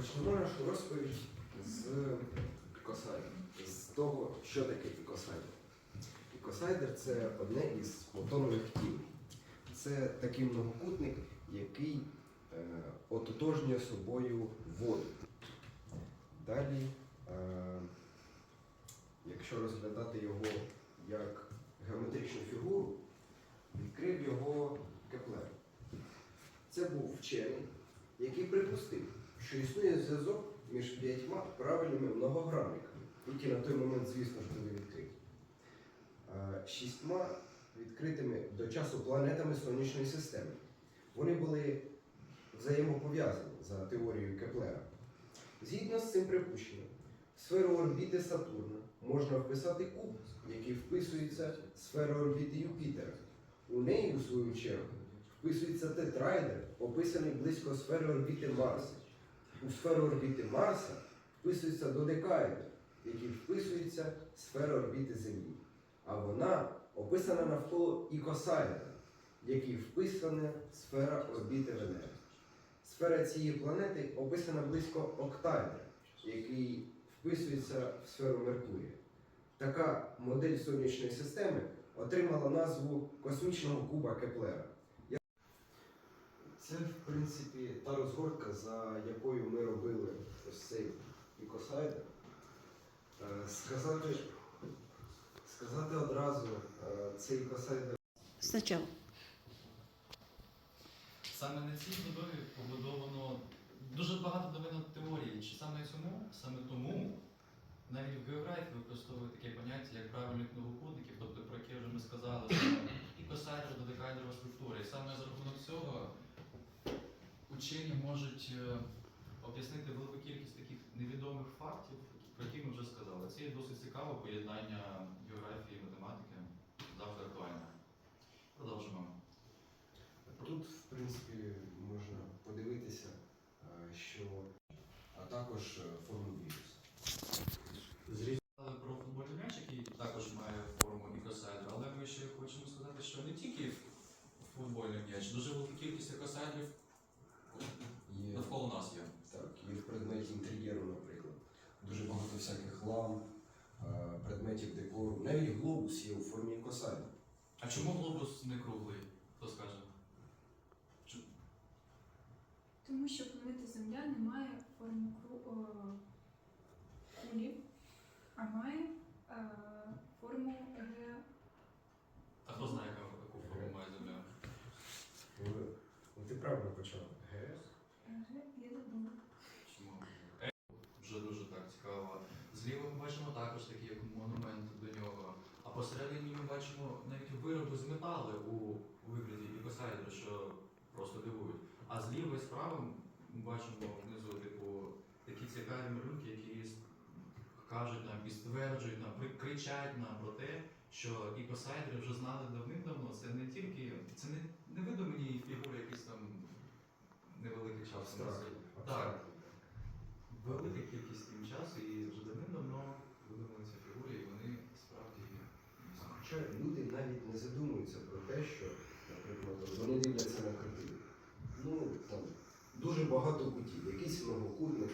Почнемо нашу розповідь з ікосайдера, з того, що таке ікосайдер. Ікосайдер це одне із платонових тіл. Це такий многокутник, який е, ототожнює собою воду. Далі, е, якщо розглядати його як геометричну фігуру, відкрив його Кеплер. Це був вчений, який припустив, що існує зв'язок між п'ятьма правильними многогранниками, які на той момент, звісно ж, були відкриті, шістьма відкритими до часу планетами Сонячної системи. Вони були взаємопов'язані за теорією Кеплера. Згідно з цим припущенням, в сферу орбіти Сатурна можна вписати куб, який вписується в сферу орбіти Юпітера. У неї, у свою чергу, вписується тетраедр, описаний близько сфери орбіти Марса. У сферу орбіти Марса вписується додекаедр, який вписується в сферу орбіти Землі. А вона описана навколо ікосаедра, який вписана сфера орбіти Венери. Сфера цієї планети описана близько октаедра, який вписується в сферу Меркурія. Така модель сонячної системи отримала назву космічного куба Кеплера. Це, в принципі, та розгортка, за якою ми робили ось цей ікосайдер. Е, Сказати, сказати одразу, е, цей ікосайдер Спочатку. Саме на цій будові побудовано дуже багато доведено теорії. Чи саме цьому, саме тому навіть в географії використовують таке поняття, як правильних многокутників, тобто про яке вже ми сказали, що і косайдер, додекайдерова структура. І саме за рахунок цього учені можуть е, об'яснити велику кількість таких невідомих фактів, про які ми вже сказали. Це є досить цікаве поєднання географії і математики, завжди актуальне. Продовжимо. Тут, в принципі, можна подивитися, е, що а також е, форму вірусу. Сказали про футбольний м'яч, який також має форму ікосайдера, але ми ще хочемо сказати, що не тільки футбольний м'яч, дуже велика кількість ікосайдрів всяких ламп, е, предметів декору. Навіть глобус є у формі ікосайдера. А чому глобус не круглий? Хто скаже? Тому що планета Земля не має форми кру- о, кулі, а має е, форму ге... А хто знає, яку, яку форму має земля? Ну, ти правильно почав. Г. ге... Я забула. Чому? Вже дуже так цікаво. Зліва ми бачимо також такий як монумент до нього. А посередині ми бачимо навіть вироби з металу у вигляді ікосайдера, що просто дивують. А зліва і справа ми бачимо внизу, типу, такі цікаві малюнки, які кажуть нам і стверджують нам, кричать нам про те, що ікосайдери вже знали давним-давно. Це не тільки це не, не видумані фігури якісь там невеликий час. Абстрактно. Так. Тим часу і вже давним-давно видумали ці фігури, і вони справді. Хоча люди навіть не задумуються про те, що, наприклад, вони дивляться на картину. Ну, там дуже багато кутів, якийсь многокутник,